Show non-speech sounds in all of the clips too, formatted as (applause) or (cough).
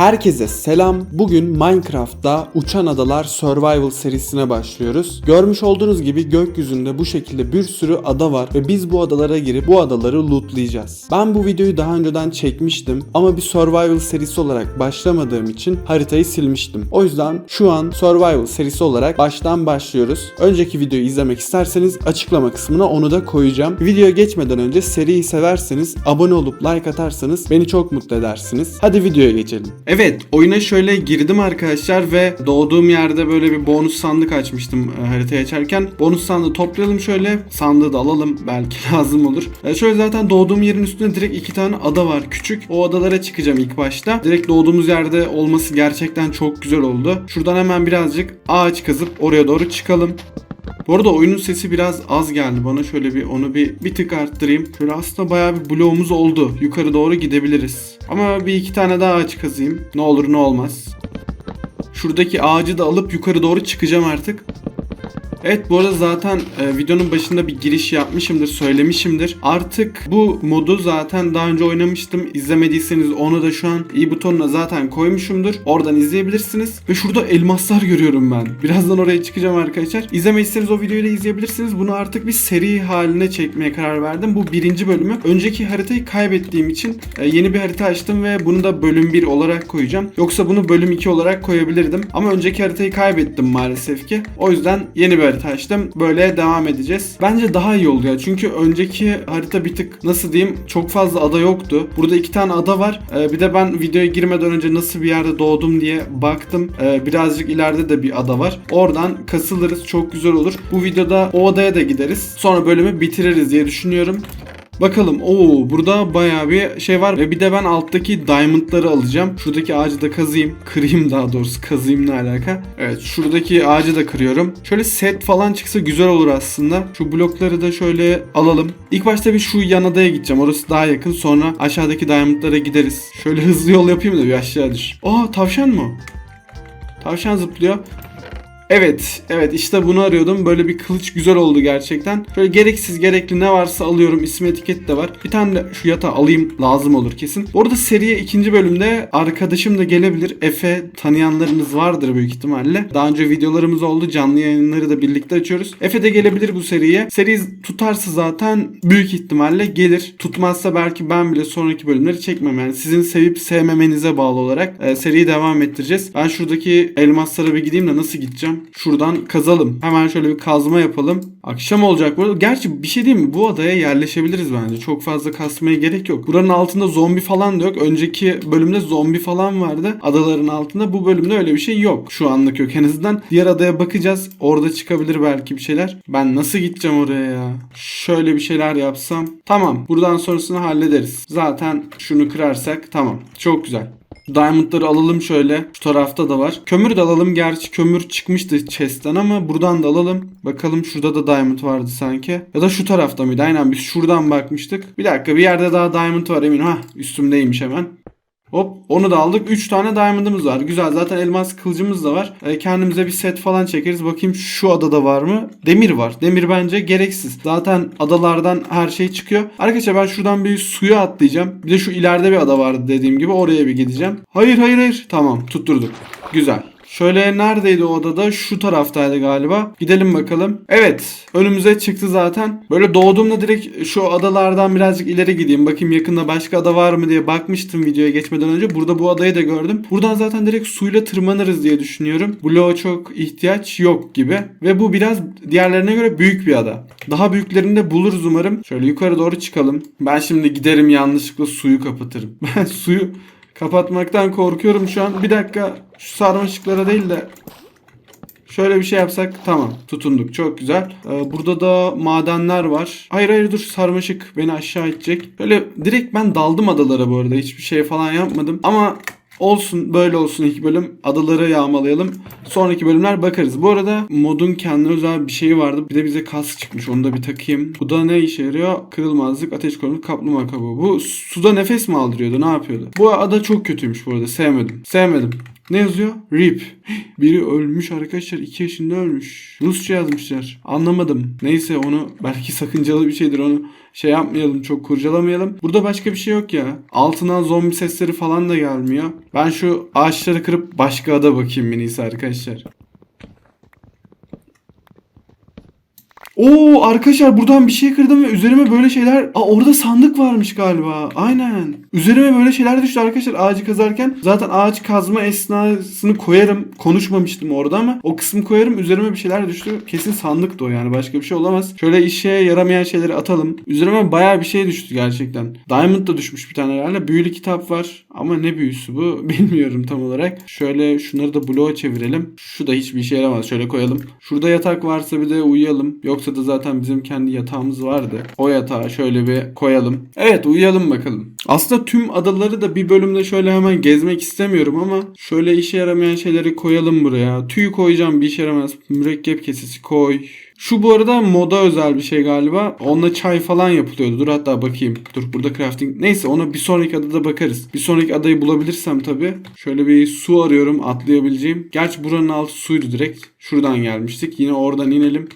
Herkese selam. Bugün Minecraft'ta Uçan Adalar Survival serisine başlıyoruz. Görmüş olduğunuz gibi gökyüzünde bu şekilde bir sürü ada var ve biz bu adalara girip bu adaları lootlayacağız. Ben bu videoyu daha önceden çekmiştim ama bir Survival serisi olarak başlamadığım için haritayı silmiştim. O yüzden şu an Survival serisi olarak baştan başlıyoruz. Önceki videoyu izlemek isterseniz açıklama kısmına onu da koyacağım. Videoya geçmeden önce seriyi severseniz abone olup like atarsanız beni çok mutlu edersiniz. Hadi videoya geçelim. Evet oyuna şöyle girdim arkadaşlar ve doğduğum yerde böyle bir bonus sandık açmıştım e, haritayı açarken. Bonus sandığı toplayalım şöyle. Sandığı da alalım belki (laughs) lazım olur. E, şöyle zaten doğduğum yerin üstünde direkt iki tane ada var küçük. O adalara çıkacağım ilk başta. Direkt doğduğumuz yerde olması gerçekten çok güzel oldu. Şuradan hemen birazcık ağaç kazıp oraya doğru çıkalım. Bu arada oyunun sesi biraz az geldi bana. Şöyle bir onu bir bir tık arttırayım. Şöyle aslında bayağı bir bloğumuz oldu. Yukarı doğru gidebiliriz. Ama bir iki tane daha ağaç kazayım. Ne olur ne olmaz. Şuradaki ağacı da alıp yukarı doğru çıkacağım artık. Evet bu arada zaten e, videonun başında bir giriş yapmışımdır, söylemişimdir. Artık bu modu zaten daha önce oynamıştım. İzlemediyseniz onu da şu an i butonuna zaten koymuşumdur. Oradan izleyebilirsiniz. Ve şurada elmaslar görüyorum ben. Birazdan oraya çıkacağım arkadaşlar. İzlemediyseniz o videoyu da izleyebilirsiniz. Bunu artık bir seri haline çekmeye karar verdim. Bu birinci bölümü. Önceki haritayı kaybettiğim için e, yeni bir harita açtım ve bunu da bölüm 1 olarak koyacağım. Yoksa bunu bölüm 2 olarak koyabilirdim. Ama önceki haritayı kaybettim maalesef ki. O yüzden yeni bir harita açtım. Böyle devam edeceğiz. Bence daha iyi oldu ya. Çünkü önceki harita bir tık nasıl diyeyim çok fazla ada yoktu. Burada iki tane ada var. Ee, bir de ben videoya girmeden önce nasıl bir yerde doğdum diye baktım. Ee, birazcık ileride de bir ada var. Oradan kasılırız. Çok güzel olur. Bu videoda o adaya da gideriz. Sonra bölümü bitiririz diye düşünüyorum. Bakalım. Oo burada bayağı bir şey var ve bir de ben alttaki diamondları alacağım. Şuradaki ağacı da kazıyım. (laughs) Kırayım daha doğrusu. Kazıyım ne alaka? Evet şuradaki ağacı da kırıyorum. Şöyle set falan çıksa güzel olur aslında. Şu blokları da şöyle alalım. İlk başta bir şu yan adaya gideceğim. Orası daha yakın. Sonra aşağıdaki diamondlara gideriz. Şöyle (laughs) hızlı yol yapayım da bir aşağı düş. Aa tavşan mı? o? Tavşan zıplıyor. Evet, evet işte bunu arıyordum. Böyle bir kılıç güzel oldu gerçekten. Şöyle gereksiz gerekli ne varsa alıyorum. İsim etiket de var. Bir tane de şu yatağı alayım. Lazım olur kesin. Bu arada seriye ikinci bölümde arkadaşım da gelebilir. Efe tanıyanlarınız vardır büyük ihtimalle. Daha önce videolarımız oldu. Canlı yayınları da birlikte açıyoruz. Efe de gelebilir bu seriye. Seri tutarsa zaten büyük ihtimalle gelir. Tutmazsa belki ben bile sonraki bölümleri çekmem. Yani sizin sevip sevmemenize bağlı olarak e, seriyi devam ettireceğiz. Ben şuradaki elmaslara bir gideyim de nasıl gideceğim? Şuradan kazalım. Hemen şöyle bir kazma yapalım. Akşam olacak burada. Gerçi bir şey diyeyim mi? Bu adaya yerleşebiliriz bence. Çok fazla kasmaya gerek yok. Buranın altında zombi falan da yok. Önceki bölümde zombi falan vardı. Adaların altında. Bu bölümde öyle bir şey yok. Şu anlık yok en azından. Diğer adaya bakacağız. Orada çıkabilir belki bir şeyler. Ben nasıl gideceğim oraya ya? Şöyle bir şeyler yapsam. Tamam. Buradan sonrasını hallederiz. Zaten şunu kırarsak tamam. Çok güzel. Diamondları alalım şöyle. Şu tarafta da var. Kömür de alalım. Gerçi kömür çıkmıştı chest'ten ama buradan da alalım. Bakalım şurada da diamond vardı sanki. Ya da şu tarafta mıydı? Aynen biz şuradan bakmıştık. Bir dakika bir yerde daha diamond var eminim. Hah üstümdeymiş hemen. Hop onu da aldık. 3 tane diamond'ımız var. Güzel zaten elmas kılıcımız da var. E, kendimize bir set falan çekeriz. Bakayım şu adada var mı? Demir var. Demir bence gereksiz. Zaten adalardan her şey çıkıyor. Arkadaşlar ben şuradan bir suya atlayacağım. Bir de şu ileride bir ada vardı dediğim gibi. Oraya bir gideceğim. Hayır hayır hayır. Tamam tutturduk. Güzel. Şöyle neredeydi o odada? Şu taraftaydı galiba. Gidelim bakalım. Evet. Önümüze çıktı zaten. Böyle doğduğumda direkt şu adalardan birazcık ileri gideyim. Bakayım yakında başka ada var mı diye bakmıştım videoya geçmeden önce. Burada bu adayı da gördüm. Buradan zaten direkt suyla tırmanırız diye düşünüyorum. Bloğa çok ihtiyaç yok gibi. Ve bu biraz diğerlerine göre büyük bir ada. Daha büyüklerini de buluruz umarım. Şöyle yukarı doğru çıkalım. Ben şimdi giderim yanlışlıkla suyu kapatırım. (laughs) Ben suyu kapatmaktan korkuyorum şu an. Bir dakika şu sarmaşıklara değil de Şöyle bir şey yapsak tamam tutunduk çok güzel. Ee, burada da madenler var. Hayır hayır dur sarmaşık beni aşağı itecek. Böyle direkt ben daldım adalara bu arada hiçbir şey falan yapmadım. Ama olsun böyle olsun ilk bölüm adaları yağmalayalım. Sonraki bölümler bakarız. Bu arada modun kendine özel bir şeyi vardı. Bir de bize kask çıkmış onu da bir takayım. Bu da ne işe yarıyor? Kırılmazlık, ateş korunma, kaplumbağa kabuğu. Bu suda nefes mi aldırıyordu ne yapıyordu? Bu ada çok kötüymüş bu arada sevmedim. Sevmedim. Ne yazıyor? RIP. Biri ölmüş arkadaşlar. 2 yaşında ölmüş. Rusça yazmışlar. Anlamadım. Neyse onu belki sakıncalı bir şeydir onu şey yapmayalım çok kurcalamayalım. Burada başka bir şey yok ya. Altından zombi sesleri falan da gelmiyor. Ben şu ağaçları kırıp başka ada bakayım en arkadaşlar. Oo arkadaşlar buradan bir şey kırdım ve üzerime böyle şeyler... Aa orada sandık varmış galiba. Aynen. Üzerime böyle şeyler düştü arkadaşlar ağacı kazarken. Zaten ağaç kazma esnasını koyarım. Konuşmamıştım orada ama o kısmı koyarım. Üzerime bir şeyler düştü. Kesin sandıktı o yani. Başka bir şey olamaz. Şöyle işe yaramayan şeyleri atalım. Üzerime bayağı bir şey düştü gerçekten. Diamond da düşmüş bir tane herhalde. Büyülü kitap var. Ama ne büyüsü bu (laughs) bilmiyorum tam olarak. Şöyle şunları da bloğa çevirelim. Şu da hiçbir işe yaramaz. Şöyle koyalım. Şurada yatak varsa bir de uyuyalım. Yoksa da zaten bizim kendi yatağımız vardı. O yatağı şöyle bir koyalım. Evet uyuyalım bakalım. Aslında tüm adaları da bir bölümde şöyle hemen gezmek istemiyorum ama şöyle işe yaramayan şeyleri koyalım buraya. Tüy koyacağım bir işe yaramaz. Mürekkep kesesi koy. Şu bu arada moda özel bir şey galiba. Onunla çay falan yapılıyordu. Dur hatta bakayım. Dur burada crafting. Neyse ona bir sonraki adada bakarız. Bir sonraki adayı bulabilirsem tabii. Şöyle bir su arıyorum atlayabileceğim. Gerçi buranın altı suydu direkt. Şuradan gelmiştik. Yine oradan inelim.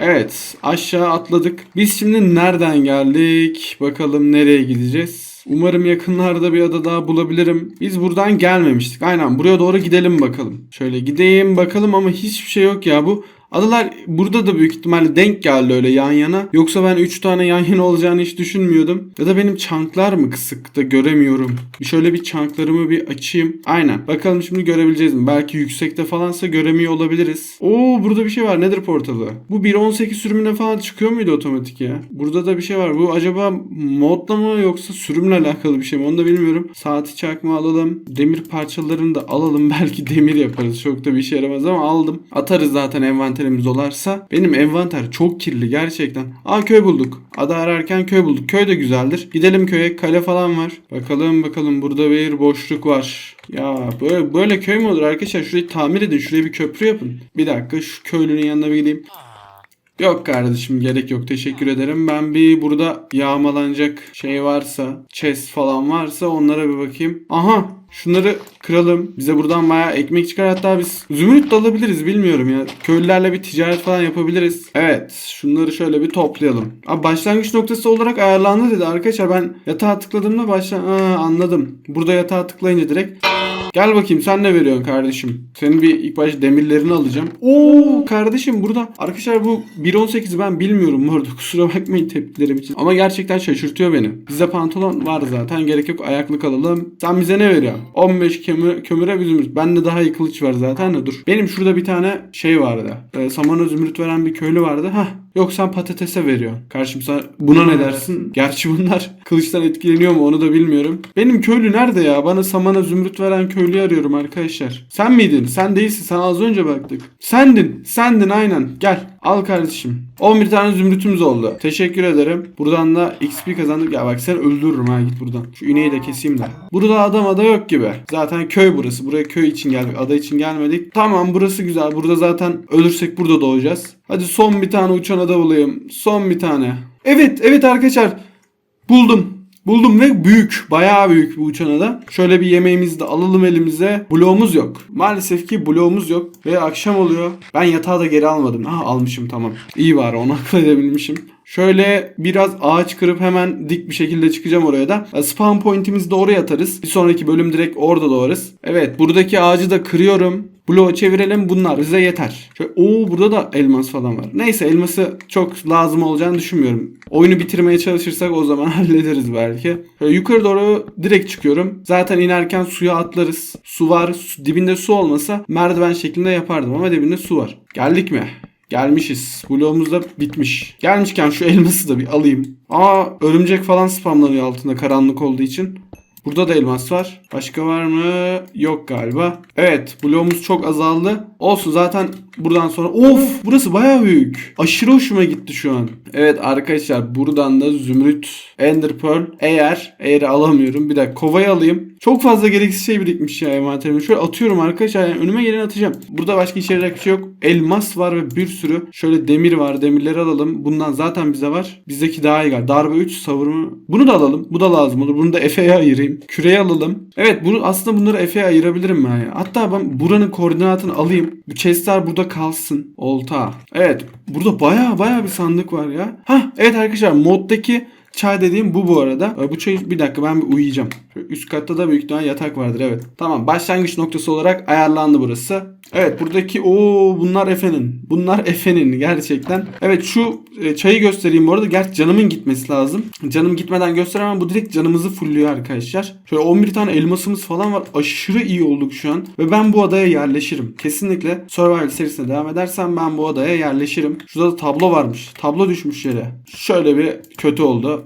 Evet aşağı atladık. Biz şimdi nereden geldik? Bakalım nereye gideceğiz? Umarım yakınlarda bir ada daha bulabilirim. Biz buradan gelmemiştik. Aynen buraya doğru gidelim bakalım. Şöyle gideyim bakalım ama hiçbir şey yok ya bu. Adalar burada da büyük ihtimalle denk geldi öyle yan yana. Yoksa ben 3 tane yan yana olacağını hiç düşünmüyordum. Ya da benim çanklar mı kısık göremiyorum. Şöyle bir çanklarımı bir açayım. Aynen. Bakalım şimdi görebileceğiz mi? Belki yüksekte falansa göremiyor olabiliriz. Oo burada bir şey var. Nedir portalı? Bu 1.18 sürümüne falan çıkıyor muydu otomatik ya? Burada da bir şey var. Bu acaba modla mı yoksa sürümle alakalı bir şey mi? Onu da bilmiyorum. Saati çakma alalım. Demir parçalarını da alalım. (laughs) Belki demir yaparız. Çok da bir işe yaramaz ama aldım. Atarız zaten envanterimiz dolarsa. Benim envanter çok kirli gerçekten. Aa köy bulduk. Ada ararken köy bulduk. Köy de güzeldir. Gidelim köye. Kale falan var. Bakalım bakalım burada bir boşluk var. Ya böyle, böyle köy mü olur arkadaşlar? Şurayı tamir edin. Şuraya bir köprü yapın. Bir dakika şu köylünün yanına bir gideyim. Yok kardeşim gerek yok teşekkür ederim. Ben bir burada yağmalanacak şey varsa, chest falan varsa onlara bir bakayım. Aha şunları kıralım. Bize buradan bayağı ekmek çıkar. Hatta biz zümrüt de alabiliriz bilmiyorum ya. Köylülerle bir ticaret falan yapabiliriz. Evet şunları şöyle bir toplayalım. Abi başlangıç noktası olarak ayarlandı dedi arkadaşlar. Ben yatağa tıkladığımda başla... Aa, anladım. Burada yatağa tıklayınca direkt Gel bakayım sen ne veriyorsun kardeşim? Senin bir ilk baş demirlerini alacağım. Oo kardeşim burada. Arkadaşlar bu 1.18'i ben bilmiyorum bu arada. (laughs) Kusura bakmayın tepkilerim için. Ama gerçekten şaşırtıyor beni. Bizde pantolon var zaten. Gerek yok ayaklık alalım. Sen bize ne veriyorsun? 15 kömür, kömüre bir zümrüt. Bende daha iyi kılıç var zaten de dur. Benim şurada bir tane şey vardı. Ee, samana zümrüt veren bir köylü vardı. Hah Yok sen patatese veriyorsun. Karşım sana buna ne dersin? Gerçi bunlar (laughs) kılıçtan etkileniyor mu onu da bilmiyorum. Benim köylü nerede ya? Bana samana zümrüt veren köylüyü arıyorum arkadaşlar. Sen miydin? Sen değilsin. Sana az önce baktık. Sendin. Sendin aynen. Gel. Al kardeşim. 11 tane zümrütümüz oldu. Teşekkür ederim. Buradan da XP kazandık. Ya bak sen öldürürüm ha git buradan. Şu ineği de keseyim de. Burada adam ada yok gibi. Zaten köy burası. Buraya köy için geldik. Ada için gelmedik. Tamam burası güzel. Burada zaten ölürsek burada doğacağız. Hadi son bir tane uçan ada bulayım. Son bir tane. Evet evet arkadaşlar. Buldum. Buldum ve büyük. Bayağı büyük bir uçan ada. Şöyle bir yemeğimizi de alalım elimize. Bloğumuz yok. Maalesef ki bloğumuz yok. Ve akşam oluyor. Ben yatağı da geri almadım. Ha almışım tamam. İyi var onu (laughs) akıl edebilmişim. Şöyle biraz ağaç kırıp hemen dik bir şekilde çıkacağım oraya da. E, Spawn point'imizi de oraya atarız. Bir sonraki bölüm direkt orada doğarız. Evet buradaki ağacı da kırıyorum. Bloğu çevirelim bunlar bize yeter. Şöyle, oo burada da elmas falan var. Neyse elması çok lazım olacağını düşünmüyorum. Oyunu bitirmeye çalışırsak o zaman (laughs) hallederiz belki. Şöyle yukarı doğru direkt çıkıyorum. Zaten inerken suya atlarız. Su var. Su, dibinde su olmasa merdiven şeklinde yapardım ama dibinde su var. Geldik mi? Gelmişiz. Bloğumuz da bitmiş. Gelmişken şu elması da bir alayım. Aa örümcek falan spamlanıyor altında karanlık olduğu için. Burada da elmas var. Başka var mı? Yok galiba. Evet bloğumuz çok azaldı. Olsun zaten buradan sonra... Of burası baya büyük. Aşırı hoşuma gitti şu an. Evet arkadaşlar buradan da zümrüt, ender pearl. Eğer, eğer alamıyorum. Bir dakika kovayı alayım. Çok fazla gereksiz şey birikmiş ya envanterimde. Şöyle atıyorum arkadaşlar. Yani önüme geleni atacağım. Burada başka işe yarayacak bir şey yok. Elmas var ve bir sürü. Şöyle demir var. Demirleri alalım. Bundan zaten bize var. Bizdeki daha iyi galiba. Darbe 3 savurma. Bunu da alalım. Bu da lazım olur. Bunu da Efe'ye ayırayım. Küreyi alalım. Evet bunu aslında bunları Efe'ye ayırabilirim ben ya. Hatta ben buranın koordinatını alayım. Bu chestler burada kalsın. Olta. Evet. Burada baya baya bir sandık var ya. Hah evet arkadaşlar moddaki Çay dediğim bu bu arada. Ee, Bu çay bir dakika ben bir uyuyacağım. Üst katta da büyük ihtimal yatak vardır evet. Tamam başlangıç noktası olarak ayarlandı burası. Evet buradaki o bunlar Efe'nin. Bunlar Efe'nin gerçekten. Evet şu e, çayı göstereyim bu arada. Gerçi canımın gitmesi lazım. Canım gitmeden gösteremem. Bu direkt canımızı fulluyor arkadaşlar. Şöyle 11 tane elmasımız falan var. Aşırı iyi olduk şu an. Ve ben bu adaya yerleşirim. Kesinlikle Survival serisine devam edersem ben bu adaya yerleşirim. Şurada da tablo varmış. Tablo düşmüş yere. Şöyle bir kötü oldu.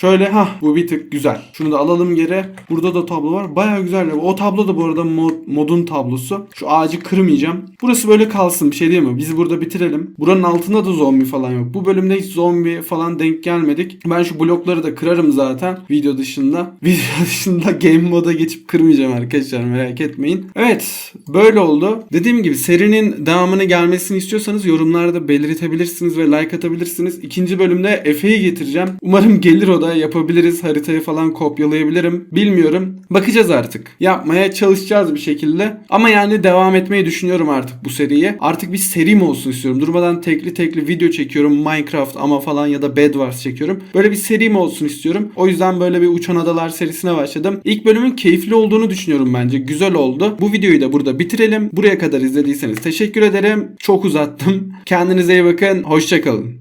Şöyle ha bu bir tık güzel. Şunu da alalım geri. Burada da tablo var. Baya güzel. O tablo da bu arada mod, modun tablosu. Şu ağacı kırmayacağım. Burası böyle kalsın bir şey değil mi? Biz burada bitirelim. Buranın altında da zombi falan yok. Bu bölümde hiç zombi falan denk gelmedik. Ben şu blokları da kırarım zaten video dışında. (laughs) Video dışında game moda geçip kırmayacağım arkadaşlar merak etmeyin. Evet böyle oldu. Dediğim gibi serinin devamını gelmesini istiyorsanız yorumlarda belirtebilirsiniz ve like atabilirsiniz. İkinci bölümde Efe'yi getireceğim. Umarım gelir o da yapabiliriz. Haritayı falan kopyalayabilirim. Bilmiyorum. Bakacağız artık. Yapmaya çalışacağız bir şekilde. Ama yani devam etmeyi düşünüyorum artık bu seriye. Artık bir serim olsun istiyorum. Durmadan tekli tekli video çekiyorum. Minecraft ama falan ya da Bed Wars çekiyorum. Böyle bir serim olsun istiyorum. O yüzden böyle bir Uçan Adalar serisine başladım. İlk bölümün keyifli olduğunu düşünüyorum bence. Güzel oldu. Bu videoyu da burada bitirelim. Buraya kadar izlediyseniz teşekkür ederim. Çok uzattım. Kendinize iyi bakın. Hoşçakalın.